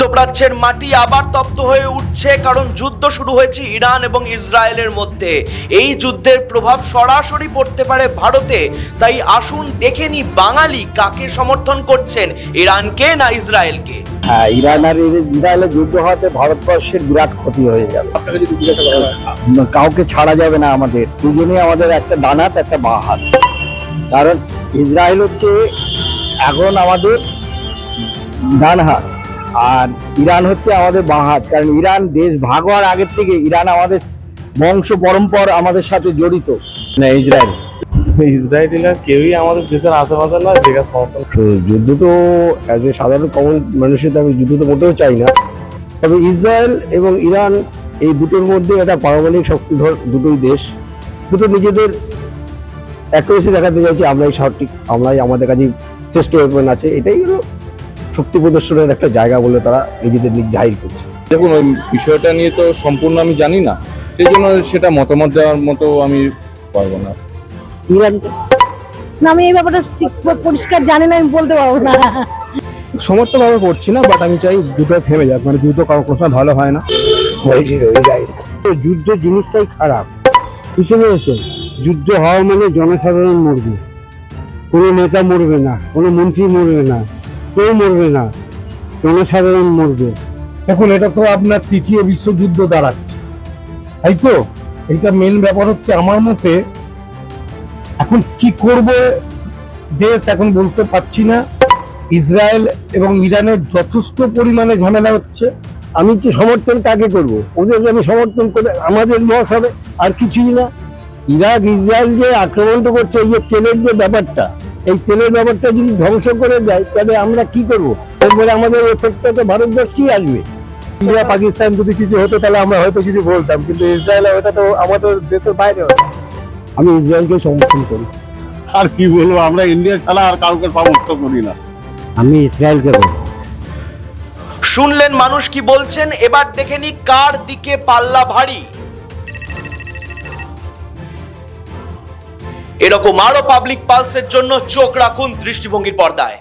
মধ্যপ্রাচ্যের মাটি আবার তপ্ত হয়ে উঠছে কারণ যুদ্ধ শুরু হয়েছে ইরান এবং ইসরায়েলের মধ্যে। এই যুদ্ধের প্রভাব সরাসরি পড়তে পারে ভারতে তাই আসুন দেখে নি বাঙালি কাকে সমর্থন করছেন ইরানকে না ইসরায়েলকে? হ্যাঁ ইরান আর ইস- ইসরায়েলের যুদ্ধ হওয়াতে ভারতবর্ষের বিরাট ক্ষতি হয়ে যাবে। কাউকে ছাড়া যাবে না আমাদের। দুজনেই আমাদের একটা ডানাত একটা বাঁ হাত। কারণ ইসরায়েল হচ্ছে এখন আমাদের ডান হাত। আর ইরান হচ্ছে আমাদের বাঁ হাত কারণ ইরান দেশ ভাগ হওয়ার আগের থেকে ইরান আমাদের বংশ পরম্পর আমাদের সাথে জড়িত। না ইসরায়েল। ইসরায়েলিরা কেউই আমাদের দেশের আশেপাশে নয় যেটা তো যুদ্ধ তো অ্যাজ এ সাধারণ কমন মানুষের আমি যুদ্ধ তো মোটেও চাই না। তবে ইসরায়েল এবং ইরান এই দুটোর মধ্যে একটা পারমাণবিক শক্তিধর দুটোই দেশ। দুটো নিজেদের অ্যাকুরেসি দেখাতে চাইছে আমরাই সঠিক আমরাই আমাদের কাছে শ্রেষ্ঠ ওয়েপন আছে। এটাই হলো শক্তি প্রদর্শনের একটা জায়গা বলে তারা নিজেদের নিজ জাহির করছে। দেখুন ওই বিষয়টা নিয়ে তো সম্পূর্ণ আমি জানি না। সেই জন্য সেটা মতামত দেওয়ার মতো আমি পারব না। না আমি এই ব্যাপারটা ঠিক পরিষ্কার জানি না আমি বলতে পারব না। সমর্থভাবে করছি না বাট আমি চাই যুদ্ধ থেমে যাক মানে যুদ্ধ কারও কোনো সময় ভালো হয় না। যুদ্ধ জিনিসটাই খারাপ। বুঝতে পেরেছ যুদ্ধ হওয়া মানে জনসাধারণ মরবে। কোনো নেতা মরবে না কোনো মন্ত্রী মরবে না। কেউ মরবে না জনসাধারণ মরবে। দেখুন এটা তো আপনার তৃতীয় বিশ্বযুদ্ধ দাঁড়াচ্ছে। তাই তো? এইটা মেন ব্যাপার হচ্ছে আমার মতে এখন কি করবে দেশ এখন বলতে পারছি না। ইসরায়েল এবং ইরানের যথেষ্ট পরিমাণে ঝামেলা হচ্ছে। আমি তো সমর্থন কাকে করব? ওদেরকে আমি সমর্থন করে আমাদের লস হবে আর কিছুই না। ইরাক ইসরায়েল যে আক্রমণটা করছে এই যে তেলের যে ব্যাপারটা এই তেলের ব্যাপারটা যদি ধ্বংস করে দেয় তাহলে আমরা কি করব? এরপরে আমাদের এফেক্টটা তো ভারতবর্ষেই আসবে। ইন্ডিয়া পাকিস্তান যদি কিছু হতো তাহলে আমরা হয়তো কিছু বলতাম কিন্তু ইসরায়েল ওটা তো আমাদের দেশের বাইরে। আমি ইসরায়েলকে সমর্থন করি। আর কি বলব আমরা ইন্ডিয়া ছাড়া আর কাউকে সমর্থন করি না। আমি ইসরায়েলকে বলি শুনলেন মানুষ কি বলছেন? এবার দেখে নি কার দিকে পাল্লা ভারী। এরকম আরও পাবলিক পালসের জন্য চোখ রাখুন দৃষ্টিভঙ্গির পর্দায়।